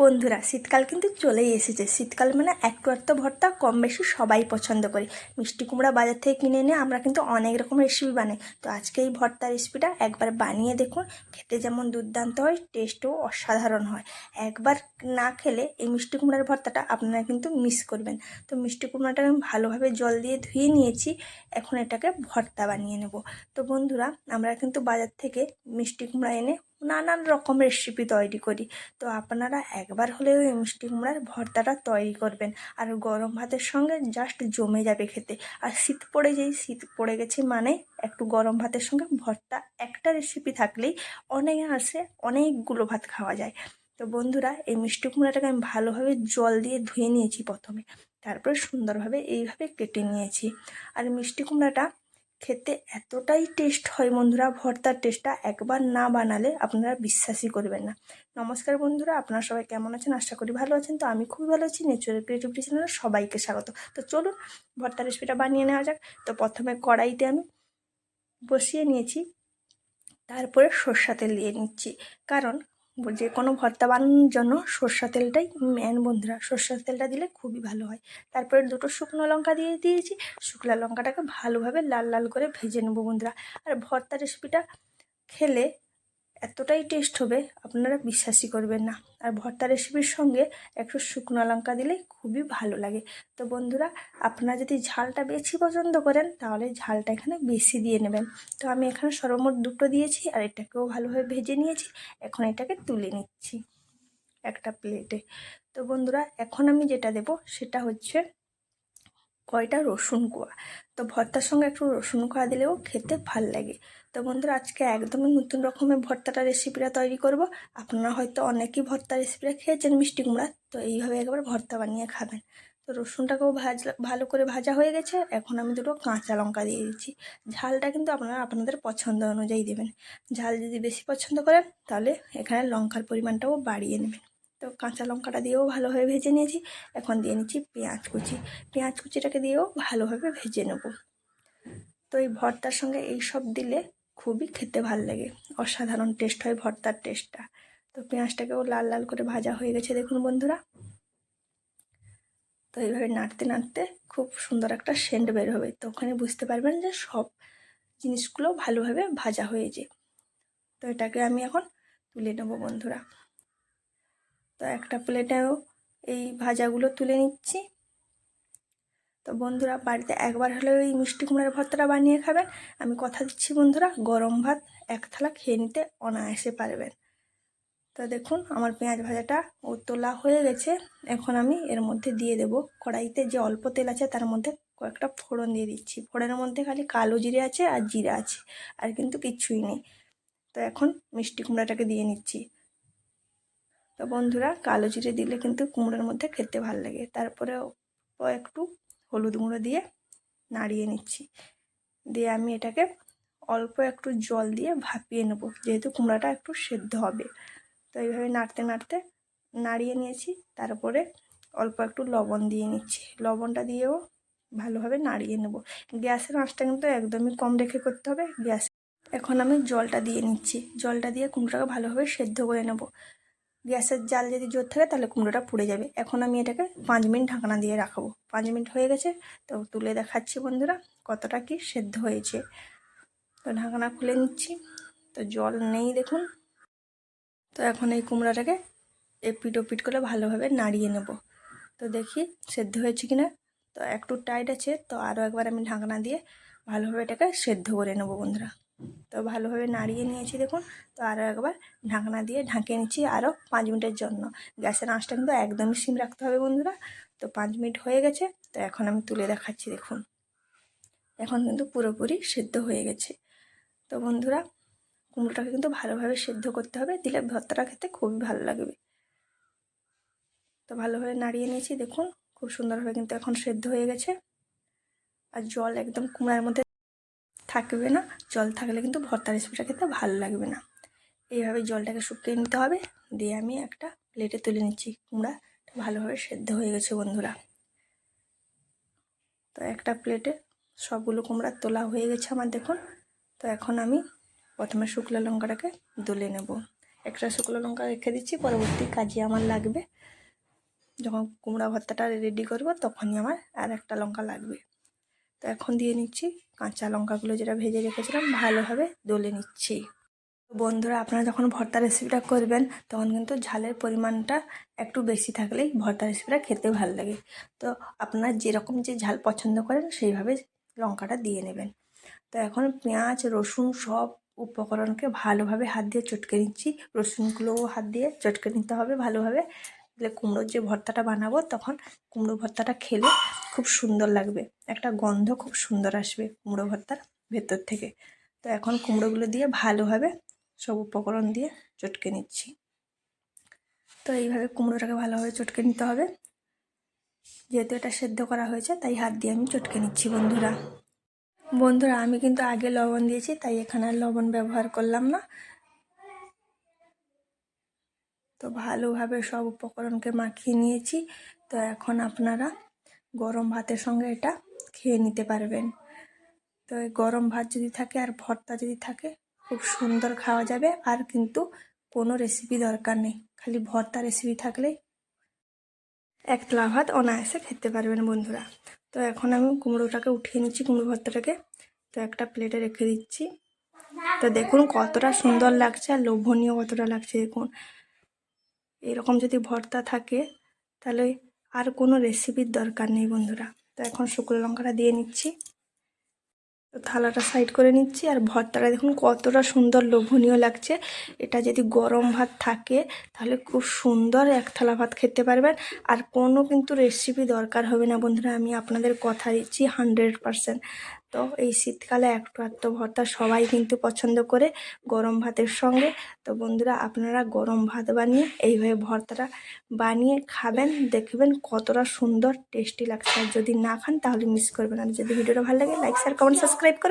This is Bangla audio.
বন্ধুরা, শীতকাল কিন্তু চলেই এসেছে। শীতকাল মানে একটু একটু ভর্তা কম বেশি সবাই পছন্দ করি। মিষ্টি কুমড়া বাজার থেকে কিনে এনে আমরা কিন্তু অনেক রকম রেসিপি বানাই। তো আজকে এই ভর্তা রেসিপিটা একবার বানিয়ে দেখুন। খেতে যেমন দুর্দান্ত হয় টেস্টও অসাধারণ হয়। একবার না খেলে এই মিষ্টি কুমড়ার ভর্তাটা আপনারা কিন্তু মিস করবেন। তো মিষ্টি কুমড়াটাকে আমি ভালোভাবে জল দিয়ে ধুয়ে নিয়েছি। এখন এটাকে ভর্তা বানিয়ে নেব। তো বন্ধুরা, আমরা কিন্তু বাজার থেকে মিষ্টি কুমড়া এনে নানান রকম রেসিপি তৈরি করি। তো আপনারা একবার হলেও এই মিষ্টি কুমড়ার ভর্তাটা তৈরি করবেন। আর গরম ভাতের সঙ্গে জাস্ট জমে যাবে খেতে। আর শীত পড়ে যেই শীত পড়ে গেছে মানে একটু গরম ভাতের সঙ্গে ভর্তা একটা রেসিপি থাকলেই অনেক আসে অনেকগুলো ভাত খাওয়া যায়। তো বন্ধুরা, এই মিষ্টি কুমড়াটাকে আমি ভালোভাবে জল দিয়ে ধুয়ে নিয়েছি প্রথমে। তারপরে সুন্দরভাবে এইভাবে কেটে নিয়েছি। আর মিষ্টি কুমড়াটা খেতে এতটাই টেস্ট হয় বন্ধুরা, ভর্তার টেস্টটা একবার না বানালে আপনারা বিশ্বাসই করবেন না। নমস্কার বন্ধুরা, আপনারা সবাই কেমন আছেন? আশা করি ভালো আছেন। তো আমি খুবই ভালো আছি নেচারের ক্রিয়েটিভিটি চ্যানেলে সবাইকে স্বাগত। তো চলুন, ভর্তার রেসিপিটা বানিয়ে নেওয়া যাক। তো প্রথমে কড়াইতে আমি বসিয়ে নিয়েছি, তারপরে সর্ষা তেল দিয়ে নিচ্ছি। কারণ যে কোনো ভর্তা বানানোর জন্য সর্ষা তেলটাই মেন বন্ধুরা। সর্ষার তেলটা দিলে খুবই ভালো হয়। তারপরে দুটো শুকনো লঙ্কা দিয়ে দিয়েছি। শুকনো লঙ্কাটাকে ভালোভাবে লাল লাল করে ভেজে নেব বন্ধুরা। আর ভর্তা রেসিপিটা খেলে এতটাই টেস্ট হবে, আপনারা বিশ্বাসই করবেন না। আর ভর্তা রেসিপির সঙ্গে একটু শুকনো লঙ্কা দিলে খুবই ভালো লাগে। তো বন্ধুরা, আপনারা যদি ঝালটা বেশি পছন্দ করেন, তাহলে ঝালটা এখানে বেশি দিয়ে নেবেন। তো আমি এখানে সর্বমোট দুটো দিয়েছি, আর এটাকেও ভালোভাবে ভেজে নিয়েছি। এখন এটাকে তুলে নিচ্ছি একটা প্লেটে তো বন্ধুরা, এখন আমি যেটা দেব, সেটা হচ্ছে কয়টা রসুন কোয়া? তো ভর্তার সঙ্গে একটু রসুন কোয়া দিলেও খেতে ভালো লাগে। তো বন্ধুরা, আজকে একদমই নতুন রকমের ভর্তাটা রেসিপিটা তৈরি করব। আপনারা হয়তো অনেকেই ভর্তা রেসিপিটা খেয়েছেন মিষ্টি কুমড়া, তো এইভাবে একবার ভর্তা বানিয়ে খাবেন। তো রসুনটাকেও ভাজ ভালো করে ভাজা হয়ে গেছে। এখন আমি দুটো কাঁচা লঙ্কা দিয়ে দিচ্ছি। ঝালটা কিন্তু আপনারা আপনাদের পছন্দ অনুযায়ী দেবেন। ঝাল যদি বেশি পছন্দ করেন, তাহলে এখানে লঙ্কার পরিমাণটাও বাড়িয়ে নেবেন। তো কাঁচা লঙ্কাটা দিয়েও ভালোভাবে ভেজে নিয়েছি। এখন দিয়ে নিচ্ছি পেঁয়াজ কুচি। পেঁয়াজ কুচিটাকে দিয়েও ভালোভাবে ভেজে নেব। তো এই ভর্তার সঙ্গে এই সব দিলে খুবই খেতে ভালো লাগে। অসাধারণ টেস্ট হয় ভর্তার টেস্টটা তো পেঁয়াজটাকেও লাল লাল করে ভাজা হয়ে গেছে দেখুন বন্ধুরা। তো এইভাবে নাড়তে নাড়তে খুব সুন্দর একটা সেন্ট বের হবে। তো ওখানে বুঝতে পারবেন যে সব জিনিসগুলো ভালোভাবে ভাজা হয়েছে। তো এটাকে আমি এখন তুলে নেব বন্ধুরা। তো একটা প্লেটেও এই ভাজাগুলো তুলে নিচ্ছি। তো বন্ধুরা, বাড়িতে একবার হলেও এই মিষ্টি কুমড়ার ভর্তাটা বানিয়ে খাবেন। আমি কথা দিচ্ছি বন্ধুরা, গরম ভাত এক থালা খেয়ে নিতে অনায়াসে পারবেন। তো দেখুন, আমার পেঁয়াজ ভাজাটা ও তোলা হয়ে গেছে। এখন আমি এর মধ্যে দিয়ে দেব কড়াইতে যে অল্প তেল আছে তার মধ্যে কয়েকটা ফোড়ন দিয়ে দিচ্ছি। ফোড়নের মধ্যে খালি কালো জিরে আছে আর জিরে আছে, আর কিন্তু কিচ্ছুই নেই। তো এখন মিষ্টি কুমড়াটাকে দিয়ে নিচ্ছি। তো বন্ধুরা কালো জিরে দিলে কিন্তু কুমড়োর মধ্যে খেতে ভালো লাগে। তারপরে একটু হলুদ গুঁড়ো দিয়ে নাড়িয়ে নিচ্ছি। দিয়ে আমি এটাকে অল্প একটু জল দিয়ে ভাপিয়ে নেব, যেহেতু কুমড়াটা একটু সেদ্ধ হবে। তো এইভাবে নাড়তে নাড়তে নাড়িয়ে নিয়েছি, তারপরে অল্প একটু লবণ দিয়ে নিচ্ছি। লবণটা দিয়েও ভালোভাবে নাড়িয়ে নেব। গ্যাসের আঁচটা কিন্তু একদমই কম রেখে করতে হবে। গ্যাস এখন আমি জলটা দিয়ে নিচ্ছি। জলটা দিয়ে কুমড়োটাকে ভালোভাবে সেদ্ধ করে নেব। গ্যাসের জাল যদি জোর থাকে তাহলে কুমড়োটা পুড়ে যাবে। এখন আমি এটাকে পাঁচ মিনিট ঢাকনা দিয়ে রাখব। পাঁচ মিনিট হয়ে গেছে, তো তুলে দেখাচ্ছি বন্ধুরা কতটা কি সেদ্ধ হয়েছে। তো ঢাকনা খুলে নিচ্ছি, তো জল নেই দেখুন। তো এখন এই কুমড়াটাকে এপিট ওপিট করে ভালোভাবে নাড়িয়ে নেব। তো দেখি সেদ্ধ হয়েছে কিনা। তো একটু টাইট আছে, তো আরও একবার আমি ঢাকনা দিয়ে ভালোভাবে এটাকে সেদ্ধ করে নেব বন্ধুরা। তো ভালোভাবে নাড়িয়ে নিয়েছি দেখুন। তো আরও একবার ঢাকনা দিয়ে ঢাকিয়ে নিচ্ছি আরও পাঁচ মিনিটের জন্য। গ্যাসের আঁচটা কিন্তু একদমই সিম রাখতে হবে বন্ধুরা। তো পাঁচ মিনিট হয়ে গেছে, তো এখন আমি তুলে দেখাচ্ছি দেখুন। এখন কিন্তু পুরোপুরি সেদ্ধ হয়ে গেছে। তো বন্ধুরা, কুমড়োটাকে কিন্তু ভালোভাবে সেদ্ধ করতে হবে, দিলে ভর্তাটা খেতে খুবই ভালো লাগবে। তো ভালোভাবে নাড়িয়ে নিয়েছি দেখুন, খুব সুন্দরভাবে কিন্তু এখন সেদ্ধ হয়ে গেছে। আর জল একদম কুমড়ার মধ্যে থাকবে না, জল থাকলে কিন্তু ভর্তা রেসিপিটা খেতে ভালো লাগবে না। এইভাবে জলটাকে শুকিয়ে নিতে হবে, দিয়ে আমি একটা প্লেটে তুলে নিচ্ছি কুমড়া ভালোভাবে সেদ্ধ হয়ে গেছে বন্ধুরা। তো একটা প্লেটে সবগুলো কুমড়া তোলা হয়ে গেছে আমার, দেখুন। তো এখন আমি প্রথমে শুকনো লঙ্কাটাকে দলে নেব। একটা শুকনো লঙ্কা রেখে দিচ্ছি, পরবর্তী কাজে আমার লাগবে। যখন কুমড়া ভর্তাটা রেডি করব, তখনই আমার আর একটা লঙ্কা লাগবে। তো এখন দিয়ে নিচ্ছি কাঁচা লঙ্কাগুলো যেটা ভেজে রেখেছিলাম ভালোভাবে দলে নিচ্ছি। বন্ধুরা, আপনারা যখন ভর্তা রেসিপিটা করবেন, তখন কিন্তু ঝালের পরিমাণটা একটু বেশি থাকলেই ভর্তা রেসিপিটা খেতে ভালো লাগে। তো আপনারা যেরকম যে ঝাল পছন্দ করেন, সেইভাবে লঙ্কাটা দিয়ে নেবেন। তো এখন পেঁয়াজ, রসুন সব উপকরণকে ভালোভাবে হাত দিয়ে চটকে নিচ্ছি। রসুনগুলোও হাত দিয়ে চটকে নিতে হবে ভালোভাবে। দিলে কুমড়োর যে ভর্তাটা বানাবো, তখন কুমড়ো ভর্তাটা খেলে খুব সুন্দর লাগবে। একটা গন্ধ খুব সুন্দর আসবে কুমড়ো ভর্তার ভেতর থেকে। তো এখন কুমড়োগুলো দিয়ে ভালোভাবে সব উপকরণ দিয়ে চটকে নিচ্ছি। তো এইভাবে কুমড়োটাকে ভালোভাবে চটকে নিতে হবে। যেহেতু এটা সেদ্ধ করা হয়েছে, তাই হাত দিয়ে আমি চটকে নিচ্ছি বন্ধুরা। বন্ধুরা, আমি কিন্তু আগে লবণ দিয়েছি, তাই এখানে আর লবণ ব্যবহার করলাম না। তো ভালোভাবে সব উপকরণকে মাখিয়ে নিয়েছি। তো এখন আপনারা গরম ভাতের সঙ্গে এটা খেয়ে নিতে পারবেন। তো গরম ভাত যদি থাকে আর ভর্তা যদি থাকে, খুব সুন্দর খাওয়া যাবে। আর কিন্তু কোনো রেসিপি দরকার নেই। খালি ভর্তা রেসিপি থাকলেই এক থালা ভাত অনায়াসে খেতে পারবেন বন্ধুরা। তো এখন আমি কুমড়োটাকে উঠিয়ে নিচ্ছি, কুমড়ো ভর্তাটাকে। তো একটা প্লেটে রেখে দিচ্ছি। তো দেখুন কতটা সুন্দর লাগছে আর লোভনীয় কতটা লাগছে, দেখুন। এরকম যদি ভর্তা থাকে, তাহলে আর কোনো রেসিপির দরকার নেই বন্ধুরা। তো এখন শুকনো লঙ্কাটা দিয়ে নিচ্ছি। তো থালাটা সাইড করে নিচ্ছি আর ভর্তাটা দেখুন কতটা সুন্দর লোভনীয় লাগছে। এটা যদি গরম ভাত থাকে, তাহলে খুব সুন্দর এক থালা ভাত খেতে পারবেন। আর কোনো কিন্তু রেসিপি দরকার হবে না বন্ধুরা, আমি আপনাদের কথা দিচ্ছি হান্ড্রেড পারসেন্ট তো এই শীতকালে একটু আত্ম ভর্তা সবাই কিন্তু পছন্দ করে গরম ভাতের সঙ্গে। তো বন্ধুরা, আপনারা গরম ভাত বানিয়ে এইভাবে ভর্তাটা বানিয়ে খাবেন, দেখবেন কতটা সুন্দর, টেস্টি লাগছে। আর যদি না খান, তাহলে মিস করবেন আর যদি ভিডিওটা ভালো লাগে লাইক শেয়ার কমেন্ট সাবস্ক্রাইব করবেন।